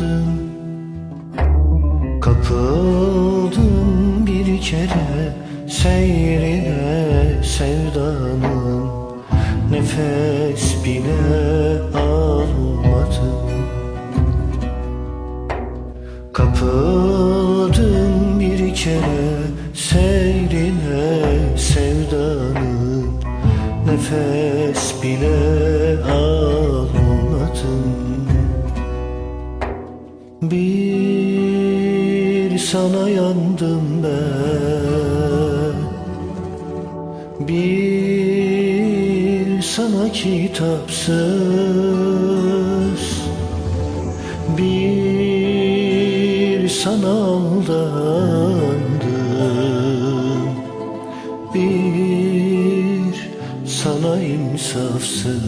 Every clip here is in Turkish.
açtım Kapıldım bir kere seyrine sevdanın. Nefes bile almadım Kapıldım bir kere seyrine sevdanın. Nefes bile sana yandım ben. Bir sana kitapsız Bir sana aldandım. Bir sana insafsız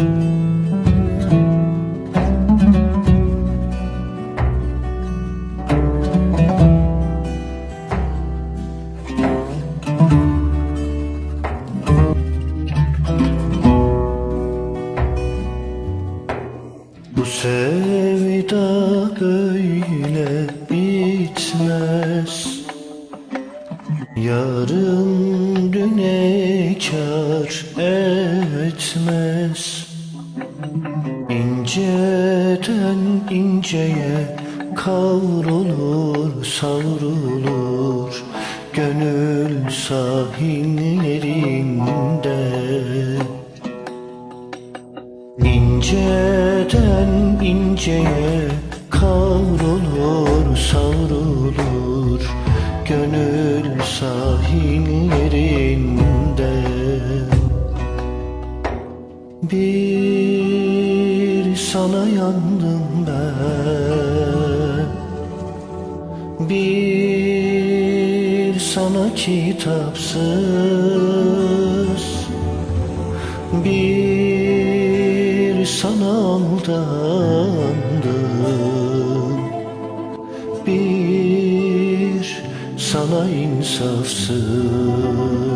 Bu sevda böyle bitmez. Yarın düne kar etmez İnceden inceye kavrulur savrulur Gönül sahillerinde İnceden inceye kavrulur savrulur Gönül sahillerinde Bir sana yandım ben. Bir sana kitapsız bir sana aldandım. Bir sana insafsız